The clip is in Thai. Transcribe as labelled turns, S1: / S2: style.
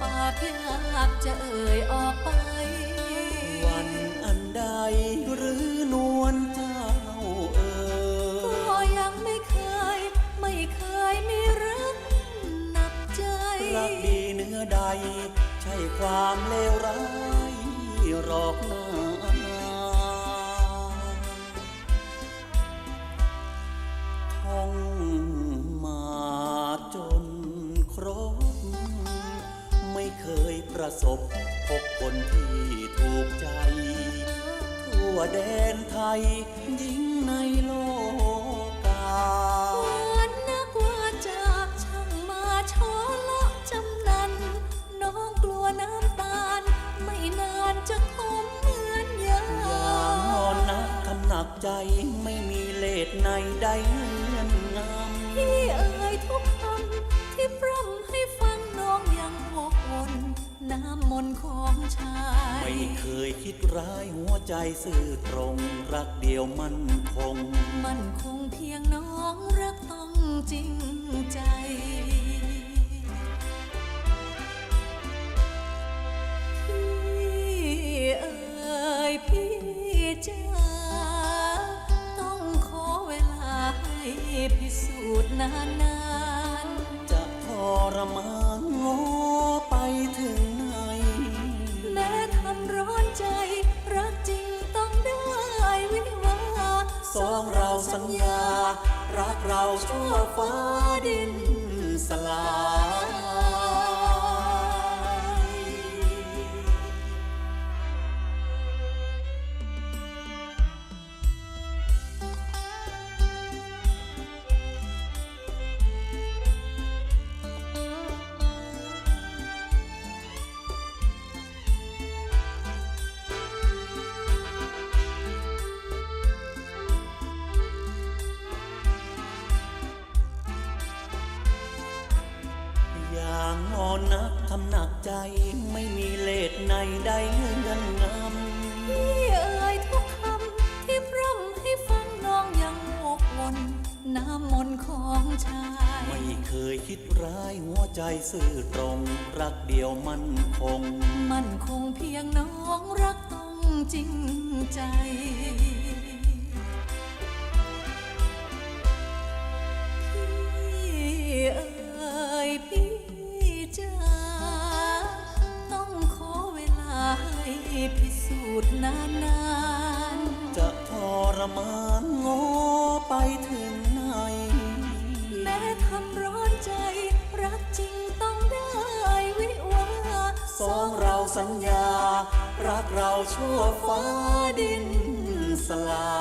S1: ปากแค่จะเอ่ยออกไป วันอันใดหรือนวลเจ้าเอ่ยก็ยังไม่เคย ไม่เคยมีรักหนักใจ รักดีเนื้อใด ใช่ความเลวร้ายหรอกนาทอง ยประสบพบคนที่ถูกใจ ทั่วแดนไทยยิ่งในโลกา
S2: หวานนักว่าจากช่างมาชอเลาะจำนัน น้องกลัวน้ำตาล ไม่นานจะคมเหมือนยา
S1: อย่างงอนนักทำหนักใจไม่มีเลดในใดเงื่อนงำ
S2: พี่เอ่ยทุกคำที่พร่ำให้ ของชาย
S1: ไม่เคยคิดร้ายหัวใจซื่อตรง รักเดียวมั่นคง
S2: มันคงเพียงน้องรักต้องจริงใจ พี่เอ่ยพี่จ๋าต้องขอเวลาให้พิสูจน์นาน
S1: สัญญา รักเราชั่วฟ้า อย่างงอนนักทำหนักใจไม่มีเลดในใดเงื่อนงำ
S2: พี่เอ่ยทุกคำที่พร่ำให้ฟังน้องยังวกวนน้ำมนต์ของชาย
S1: ไม่เคยคิดร้ายหัวใจซื่อตรง รักเดียวมั่นคง
S2: มันคงเพียงน้องรักต้องจริงใจ พิสูจน์นาน
S1: จะทรมานงอไปถึงไหน
S2: แม้ทำร้อนใจ รักจริงต้องได้วิวา
S1: สองเราสัญญา รักเราชั่วฟ้าดินสลาย